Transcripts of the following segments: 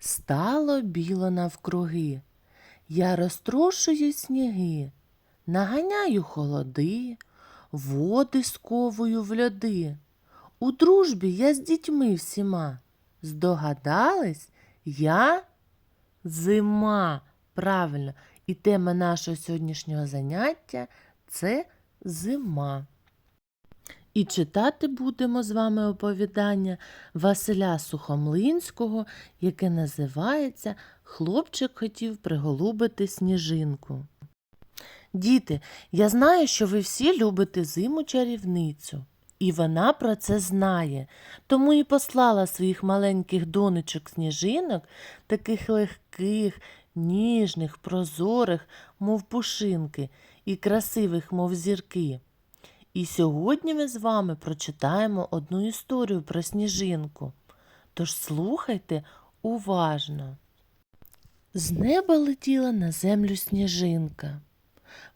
Стало біло навкруги. Я розтрошую сніги, наганяю холоди, води сковую в льоди. У дружбі я з дітьми всіма. Здогадались, я зима. Правильно. І тема нашого сьогоднішнього заняття це зима. І читати будемо з вами оповідання Василя Сухомлинського, яке називається Хлопчик хотів приголубити сніжинку. Діти, я знаю, що ви всі любите зиму чарівницю, і вона про це знає, тому і послала своїх маленьких донечок сніжинок, таких легких, ніжних, прозорих, мов пушинки, і красивих, мов зірки. І сьогодні ми з вами прочитаємо одну історію про сніжинку. Тож слухайте уважно. З неба летіла на землю сніжинка.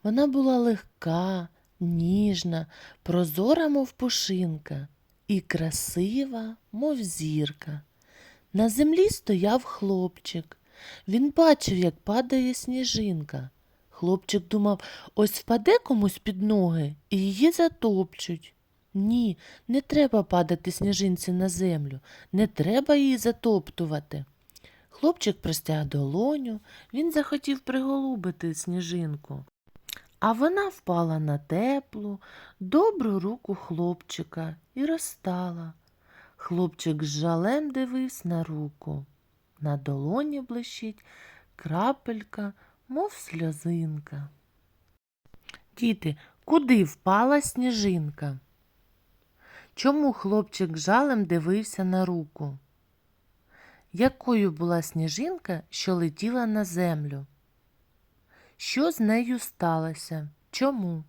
Вона була легка, ніжна, прозора, мов пушинка, і красива, мов зірка. На землі стояв хлопчик. Він бачив, як падає сніжинка. Хлопчик думав, ось впаде комусь під ноги і її затопчуть. Ні, не треба падати сніжинці на землю, не треба її затоптувати. Хлопчик простяг долоню, він захотів приголубити сніжинку. А вона впала на теплу, добру руку хлопчика і розтала. Хлопчик з жалем дивився на руку. На долоні блищить крапелька, мов сльозинка. Діти, куди впала сніжинка? Чому хлопчик жалем дивився на руку? Якою була сніжинка, що летіла на землю? Що з нею сталося? Чому?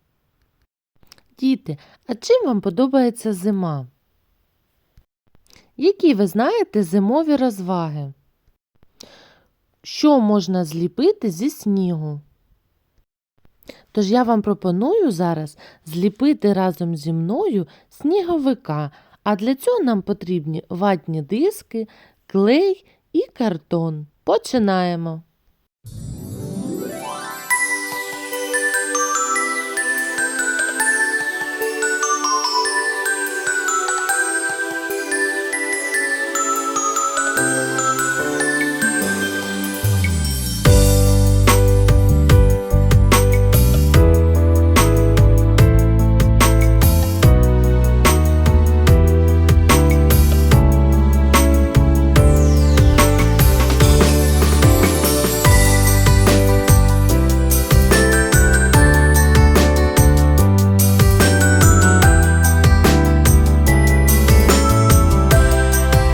Діти, а чим вам подобається зима? Які ви знаєте зимові розваги? Що можна зліпити зі снігу? Тож я вам пропоную зараз зліпити разом зі мною сніговика, а для цього нам потрібні ватні диски, клей і картон. Починаємо.